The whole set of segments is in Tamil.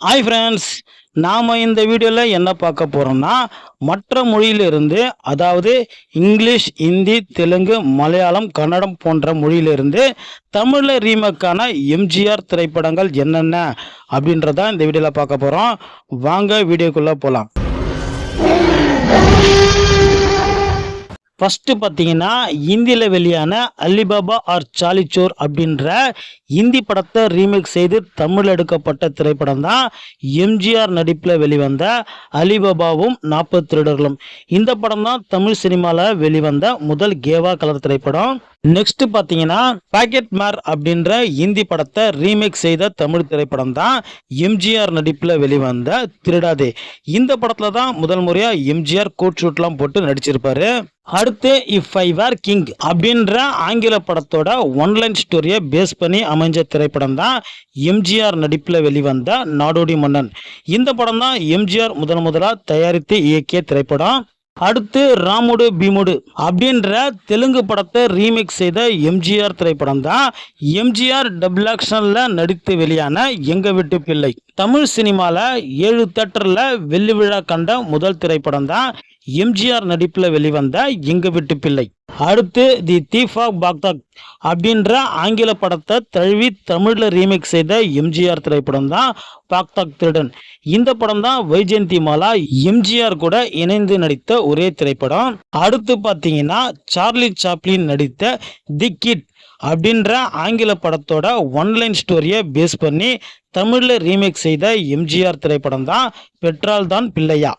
ஹாய் ஃப்ரெண்ட்ஸ் நாம் இந்த வீடியோவில் என்ன பார்க்க போகிறோம்னா மற்ற மொழியிலிருந்து அதாவது இங்கிலீஷ் ஹிந்தி தெலுங்கு மலையாளம் கன்னடம் போன்ற மொழியிலிருந்து தமிழில் ரீமேக்கான எம்ஜிஆர் திரைப்படங்கள் என்னென்ன அப்படின்றதான் இந்த வீடியோவில் பார்க்க போகிறோம் வாங்க வீடியோக்குள்ளே போகலாம் ஃபஸ்ட்டு பார்த்தீங்கன்னா இந்தியில் வெளியான அலிபாபா ஆர் சாலிச்சோர் அப்படின்ற இந்தி படத்தை ரீமேக் செய்து தமிழ் எடுக்கப்பட்ட திரைப்படம் தான் எம்ஜிஆர் நடிப்பில் வெளிவந்த அலிபாபாவும் நாற்பது திருடர்களும் இந்த படம் தான் தமிழ் சினிமாவில் வெளிவந்த முதல் கேவா கலர் திரைப்படம். நெக்ஸ்ட் பார்த்தீங்கன்னா பாக்கெட் மார் அப்படின்ற இந்தி படத்தை ரீமேக் செய்த தமிழ் திரைப்படம் தான் எம்ஜிஆர் நடிப்பில் வெளிவந்த திருடாதே. இந்த படத்தில் தான் முதல் முறையாக எம்ஜிஆர் கோட் ஷூட்லாம் போட்டு நடிச்சிருப்பாரு. அடுத்து இஃப் ஐ வேர் கிங் அப்படின்ற ஆங்கில படத்தோட ஒன்லைன் ஸ்டோரியை பேஸ் பண்ணி அமைஞ்ச திரைப்படம் தான் எம்ஜிஆர் நடிப்பில் வெளிவந்த நாடோடி மன்னன். இந்த படம் தான் எம்ஜிஆர் முதன் முதலாக தயாரித்து இயக்கிய திரைப்படம். அடுத்து ராமுடு பீமுடு அப்படின்ற தெலுங்கு படத்தை ரீமேக் செய்த எம்ஜிஆர் திரைப்படம் தான் எம்ஜிஆர் டபுள் ஆக்ஷனில் நடித்து வெளியான எங்க வீட்டு பிள்ளை. தமிழ் சினிமாவில் ஏழு தேட்டரில் வெள்ளி விழா கண்ட முதல் திரைப்படம் தான் எம்ஜிஆர் நடிப்பில் வெளிவந்த எங்க வீட்டு பிள்ளை. அடுத்து தி தீஃப் ஆஃப் பாக்தாக் அப்படின்ற ஆங்கில படத்தை தழுவி தமிழில் ரீமேக் செய்த எம்ஜிஆர் திரைப்படம் தான் பாக்தாக் திருடன். இந்த படம் தான் வைஜெயந்தி மாலா எம்ஜிஆர் கூட இணைந்து நடித்த ஒரே திரைப்படம். அடுத்து பார்த்தீங்கன்னா சார்லி சாப்ளின் நடித்த தி கிட் அப்படின்ற ஆங்கில படத்தோட ஒன்லைன் ஸ்டோரியை பேஸ் பண்ணி தமிழில் ரீமேக் செய்த எம்ஜிஆர் திரைப்படம் தான் பெற்றால் தான் பிள்ளையா.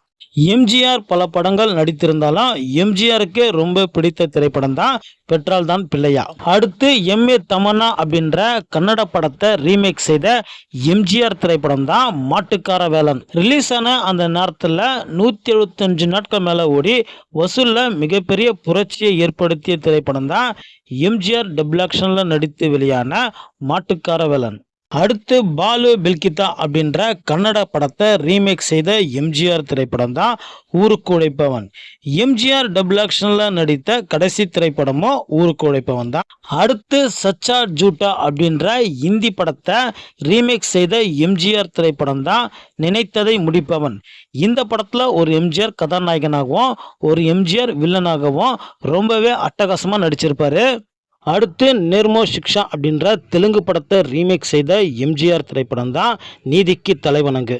எம்ஜிஆர் பல படங்கள் நடித்திருந்தாலும் எம்ஜிஆருக்கு ரொம்ப பிடித்த திரைப்படம் தான் பெற்றால் தான் பிள்ளையா. அடுத்து எம் ஏ தமன்னா அப்படின்ற கன்னட படத்தை ரீமேக் செய்த எம்ஜிஆர் திரைப்படம் தான் மாட்டுக்கார வேலன். ரிலீஸ் ஆன அந்த நேரத்தில் நூற்றி எழுபத்தஞ்சு நாட்கள் மேலே ஓடி வசூலில் மிகப்பெரிய புரட்சியை ஏற்படுத்திய திரைப்படம் தான் எம்ஜிஆர் டபுள் ஆக்ஷனில் நடித்து வெளியான மாட்டுக்கார வேலன். அடுத்து பாலு பில்கிதா அப்படின்ற கன்னட படத்தை ரீமேக் செய்த எம்ஜிஆர் திரைப்படம் தான் ஊருக்கு உழைப்பவன். எம்ஜிஆர் டபுள் ஆக்ஷனில் நடித்த கடைசி திரைப்படமும் ஊருக்கு உழைப்பவன் தான். அடுத்து சச்சா ஜூட்டா அப்படின்ற இந்தி படத்தை ரீமேக் செய்த எம்ஜிஆர் திரைப்படம் தான் நினைத்ததை முடிப்பவன். இந்த படத்தில் ஒரு எம்ஜிஆர் கதாநாயகனாகவும் ஒரு எம்ஜிஆர் வில்லனாகவும் ரொம்பவே அட்டகாசமாக நடிச்சிருப்பாரு. அடுத்து நேர்மோ சிக்ஷா அப்படின்ற தெலுங்கு படத்தை ரீமேக் செய்த எம்ஜிஆர் திரைப்படம் தான் நீதிக்கு தலைவணங்கு.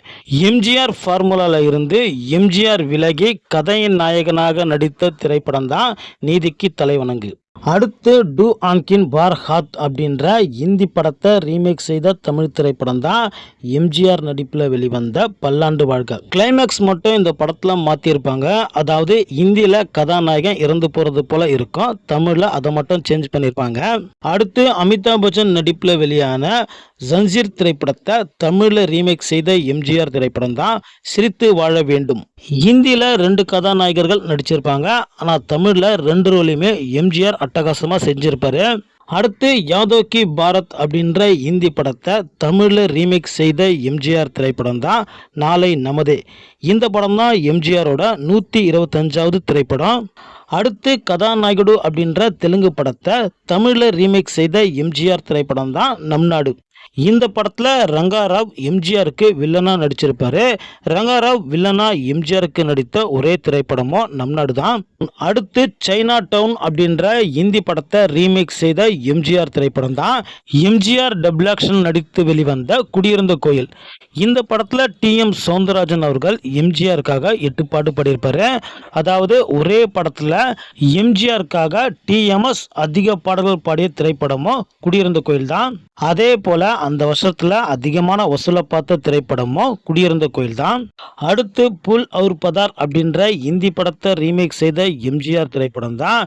எம்ஜிஆர் ஃபார்முலாவில் இருந்து எம்ஜிஆர் விலகி கதையின் நாயகனாக நடித்த திரைப்படம் தான் நீதிக்கு தலைவணங்கு. அடுத்து டு ஆன்கின் பார் ஹாத் அப்படின்ற இந்தி படத்தை ரீமேக் செய்த தமிழ் திரைப்படம் தான் எம்ஜிஆர் நடிப்பில் வெளிவந்த பல்லாண்டு வாழ்க கிளைமேக்ஸ் மட்டும் இந்த படத்தில் மாற்றியிருப்பாங்க அதாவது இந்தியில் கதாநாயகன் இறந்து போகிறது போல் இருக்கும். தமிழில் அதை மட்டும் சேஞ்ச் பண்ணியிருப்பாங்க அடுத்து அமிதாப் பச்சன் நடிப்பில் வெளியான ஜன்சீர் திரைப்படத்தை தமிழில் ரீமேக் செய்த எம்ஜிஆர் திரைப்படம் தான் சிரித்து வாழ வேண்டும். ஹிந்தியில் ரெண்டு கதாநாயகர்கள் நடிச்சிருப்பாங்க. ஆனால் தமிழில் ரெண்டு ரோலையுமே எம்ஜிஆர் அட்டகாசமாக செஞ்சிருப்பாரு. அடுத்து யாதோ கி பாரத் அப்படின்ற இந்தி படத்தை தமிழில் ரீமேக் செய்த எம்ஜிஆர் திரைப்படம் தான் நாளை நமதே. இந்த படம் தான் எம்ஜிஆரோட நூற்றி இருபத்தஞ்சாவது திரைப்படம். அடுத்து கதாநாயகடு அப்படின்ற தெலுங்கு படத்தை தமிழில் ரீமேக் செய்த எம்ஜிஆர் திரைப்படம் தான் நம் நாடு இந்த படத்தில் ரங்காராவ் எம்ஜிஆருக்கு வில்லனா நடிச்சிருப்பாரு. ரங்காராவ் வில்லனா எம்ஜிஆருக்கு நடித்த ஒரே திரைப்படமும் நம் நாடு தான் அடுத்து சைனா டவுன் அப்படின்ற இந்தி படத்தை ரீமேக் செய்த எம்ஜிஆர் திரைப்படம் தான் எம்ஜிஆர் டபுள் ஆக்ஷன் நடித்து வெளிவந்த குடியிருந்த கோயில். இந்த படத்தில் டி எம் சவுந்தரராஜன் அவர்கள் எம்ஜிஆருக்காக எட்டு பாட்டு பாடியிருப்பாரு. அதாவது ஒரே படத்தில் எம்ஜிஆருக்காக டிஎம்எஸ் அதிக பாடல்கள் பாடிய திரைப்படமும் குடியிருந்த கோயில் தான் அதே போல அந்த வருஷத்துல அதிகமான வசூலை பார்த்த திரைப்படமும் குடியிருந்த கோயில் தான். அடுத்து புல் அவுர் பதார் அப்படின்ற இந்தி படத்தை ரீமேக் செய்த எம்ஜிஆர் திரைப்படம் தான்.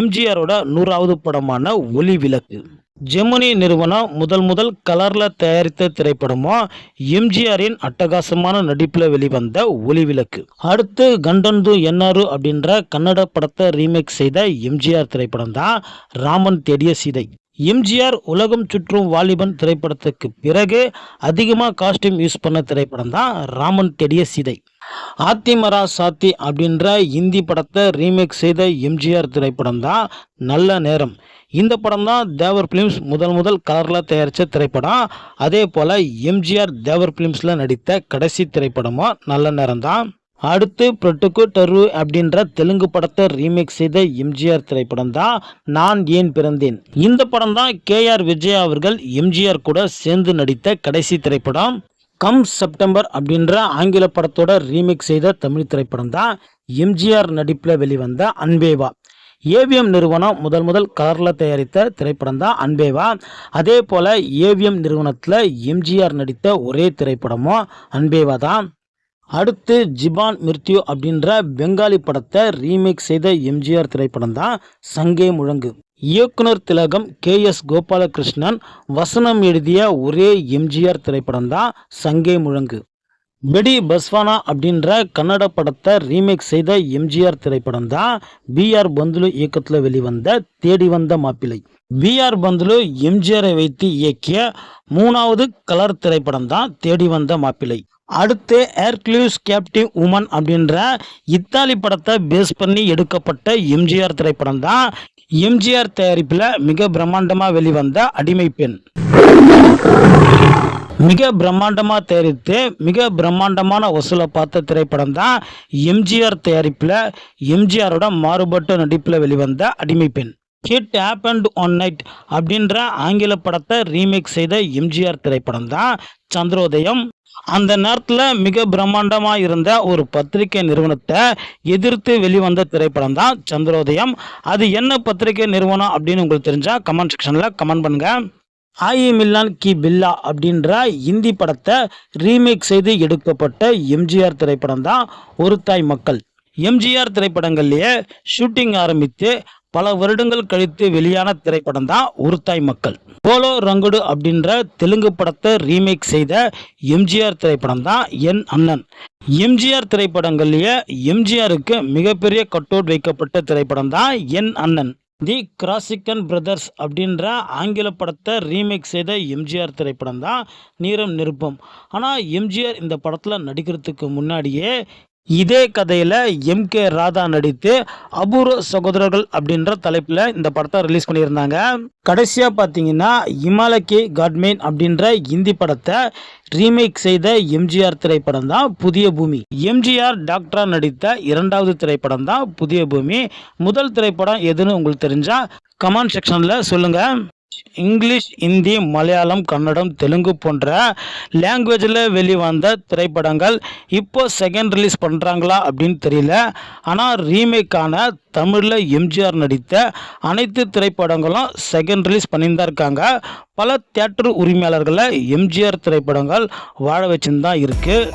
எம்ஜிஆரோட நூறாவது படமான ஒளி விளக்கு. ஜெமினி நிறுவனம் முதல் முதல் கலரில் தயாரித்த திரைப்படமும் எம்ஜிஆரின் அட்டகாசமான நடிப்பில் வெளிவந்த ஒளி விளக்கு. அடுத்து கண்டந்து என்னாரு அப்படின்ற கன்னட படத்தை ரீமேக் செய்த எம்ஜிஆர் திரைப்படம் தான் ராமன் தேடிய சீதை. எம்ஜிஆர் உலகம் சுற்றும் வாலிபன் திரைப்படத்துக்கு பிறகு அதிகமாக காஸ்டியூம் யூஸ் பண்ண திரைப்படம் தான் ராமன் தேடிய சீதை. ஆத்திமரா சாத்தி அப்படின்ற இந்தி படத்தை ரீமேக் செய்த எம்ஜிஆர் திரைப்படம் தான் நல்ல நேரம். இந்த படம் தான் தேவர் ஃபிலிம்ஸ் முதல் முதல் கலரில் தயாரித்த திரைப்படம். அதே போல் எம்ஜிஆர் தேவர் ஃபிலிம்ஸில் நடித்த கடைசி திரைப்படமும் நல்ல நேரம் தான். அடுத்து பிரட்டுக்கு டரு அப்படின்ற தெலுங்கு படத்தை ரீமேக் செய்த எம்ஜிஆர் திரைப்படம் தான் நான் ஏன் பிறந்தேன். இந்த படம் தான் கேஆர் விஜயா அவர்கள் எம்ஜிஆர் கூட சேர்ந்து நடித்த கடைசி திரைப்படம். கம் செப்டம்பர் அப்படின்ற ஆங்கில படத்தோட ரீமேக் செய்த தமிழ் திரைப்படம் தான் எம்ஜிஆர் நடிப்பில் வெளிவந்த அன்பேவா. ஏவிஎம் நிறுவனம் முதல் முதல் கலரில் தயாரித்த திரைப்படம் தான் அன்பேவா. அதே போல் ஏவிஎம் நிறுவனத்தில் எம்ஜிஆர் நடித்த ஒரே திரைப்படமும் அன்பேவா தான். அடுத்து ஜிபான் மிர்த்யூ அப்படின்ற பெங்காலி படத்தை ரீமேக் செய்த எம்ஜிஆர் திரைப்படம் தான் சங்கே முழங்கு. இயக்குனர் திலகம் கே எஸ் கோபாலகிருஷ்ணன் வசனம் எழுதிய ஒரே எம்ஜிஆர் திரைப்படம் தான் சங்கே முழங்கு. பெடி பஸ்வானா அப்படின்ற கன்னட படத்தை ரீமேக் செய்த எம்ஜிஆர் திரைப்படம் தான் பி ஆர் பந்துலு இயக்கத்தில் வெளிவந்த தேடி வந்த மாப்பிள்ளை. பி ஆர் பந்துலு எம்ஜிஆரை வைத்து இயக்கிய மூணாவது கலர் திரைப்படம் தான் தேடி வந்த மாப்பிள்ளை. அடுத்து ஏர்க்ளூஸ் கேப்டிவ் உமன் அப்படின்ற இத்தாலி படத்தை பேஸ் பண்ணி எடுக்கப்பட்ட எம்ஜிஆர் திரைப்படம் தான். எம்ஜிஆர் தயாரிப்பில் மிக பிரம்மாண்டமாக வெளிவந்த அடிமை பெண். மிக பிரம்மாண்டமாக தயாரித்து மிக பிரம்மாண்டமான வசூலை பார்த்த திரைப்படம் தான் எம்ஜிஆர் தயாரிப்பில் எம்ஜிஆரோட மாறுபட்ட நடிப்பில் வெளிவந்த அடிமை பெண். ஹிட் ஹேப்பண்ட் ஒன் நைட் அப்படின்ற ஆங்கில படத்தை ரீமேக் செய்த எம்ஜிஆர் திரைப்படம் தான். சந்திரோதயம் அந்த நேரத்தில் மிக பிரம்மாண்டமாக இருந்த ஒரு பத்திரிகை நிறுவனத்தை எதிர்த்து வெளிவந்த திரைப்படம் தான் சந்திரோதயம். அது என்ன பத்திரிகை நிறுவனம் அப்படின்னு உங்களுக்கு தெரிஞ்சால் கமெண்ட் செக்ஷனில் கமெண்ட் பண்ணுங்கள் ஆயி மில்லான் கி பில்லா அப்படின்ற இந்தி படத்தை ரீமேக் செய்து எடுக்கப்பட்ட எம்ஜிஆர் திரைப்படம் தான் ஒரு தாய் மக்கள். எம்ஜிஆர் திரைப்படங்கள்லேயே ஷூட்டிங் ஆரம்பித்து பல வருடங்கள் கழித்து வெளியான திரைப்படம் தான் உருத்தாய் மக்கள். போலோ ரங்குடு அப்படின்ற தெலுங்கு படத்தை ரீமேக் செய்த எம்ஜிஆர் திரைப்படம் தான் என் அண்ணன். எம்ஜிஆர் திரைப்படங்கள்லேயே எம்ஜிஆருக்கு மிகப்பெரிய கட்டோட் வைக்கப்பட்ட திரைப்படம் தான் என் அண்ணன். தி கிராசிக்கன் பிரதர்ஸ் அப்படின்ற ஆங்கில படத்தை ரீமேக் செய்த எம்ஜிஆர் திரைப்படம் தான் நீரம் நிருப்பம். ஆனால் எம்ஜிஆர் இந்த படத்தில் நடிக்கிறதுக்கு முன்னாடியே இதே கதையில் எம் கே ராதா நடித்து அபூர்வ சகோதரர்கள் அப்படின்ற தலைப்பில் இந்த படத்தை ரிலீஸ் பண்ணியிருந்தாங்க. கடைசியாக பார்த்தீங்கன்னா இமாலக்கி காட்மேன் அப்படின்ற இந்தி படத்தை ரீமேக் செய்த எம்ஜிஆர் திரைப்படம் தான் புதிய பூமி. எம்ஜிஆர் டாக்டரா நடித்த இரண்டாவது திரைப்படம் தான் புதிய பூமி. முதல் திரைப்படம் எதுன்னு உங்களுக்கு தெரிஞ்சால் கமெண்ட் செக்ஷனில் சொல்லுங்கள் இங்கிலீஷ் இந்தி மலையாளம் கன்னடம் தெலுங்கு போன்ற லாங்குவேஜில் வெளிவந்த திரைப்படங்கள் இப்போ செகண்ட் ரிலீஸ் பண்ணுறாங்களா அப்படின்னு தெரியல. ஆனால் ரீமேக்கான தமிழில் எம்ஜிஆர் நடித்த அனைத்து திரைப்படங்களும் செகண்ட் ரிலீஸ் பண்ணிட்டு இருக்காங்க. பல தியேட்டர் உரிமையாளர்களை எம்ஜிஆர் திரைப்படங்கள் வாழ வச்சுன்னு தான் இருக்குது